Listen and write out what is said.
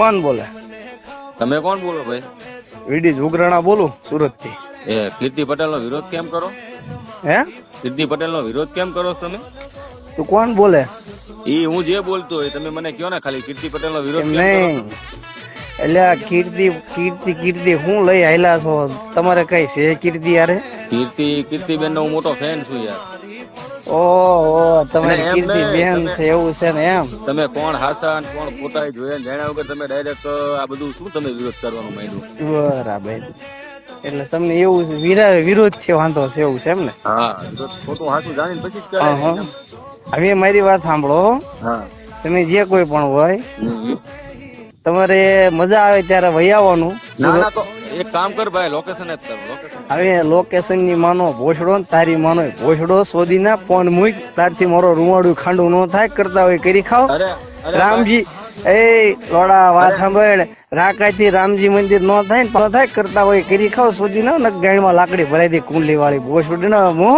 કોણ બોલે? તમે કોણ બોલો ભાઈ? વીડી ઉગરાણા બોલું સુરતથી એ કીર્તિ પટેલ નો વિરોધ કેમ કરો? હે? કીર્તિ પટેલ નો વિરોધ કેમ કરો છો તમે? તું કોણ બોલે? ઈ હું જે બોલતો હોય તમે મને કયો ને ખાલી કીર્તિ પટેલ નો વિરોધ નહીં. એટલે કીર્તિ કીર્તિ કીર્તિ હું લઈ આયલા છો? તમારે કઈ છે કીર્તિ યારે કીર્તિ કીર્તિબેન નો હું મોટો ફેન છું યાર. ઓહો તમારી કીર્તિ બેન છે એવું છે ને એમ? તમે કોણ હાસા અને કોણ એ જોયા જાણ્યા વગર તમે ડાયરેક્ટ આ બધું શું તમે વિરોધ કરવાનું માંડ્યું? બરાબર. એટલે તમને એવું વિરા- વિરોધ છે વાંધો છે એવું છે એમ ને? હા ખોટું હાસું જાણીને પછી જ કરે હવે મારી વાત સાંભળો હા. તમે જે કોઈ પણ હોય. તમારે મજા આવે ત્યારે વહી આવવાનું. ના ના તો એક કામ કર ભાઈ લોકેશન જ કર લોકેશન હવે લોકેશનની માનો ભોસડો ને તારી માનો ભોસડો શોધી ના ફોન મૂક તારથી મારો રૂવાડું ખાંડું ન થાય કરતા હોય કરી ખાવ. રામજી એ લોડા વાત સાંભળ. રાકાથી રામજી મંદિર નો થાય ને થાય કરતા હોય કરી ખાવ શોધી ના ગાયમાં લાકડી ભરાઈ દે કુંડલી વાળી ભોસડી ના મો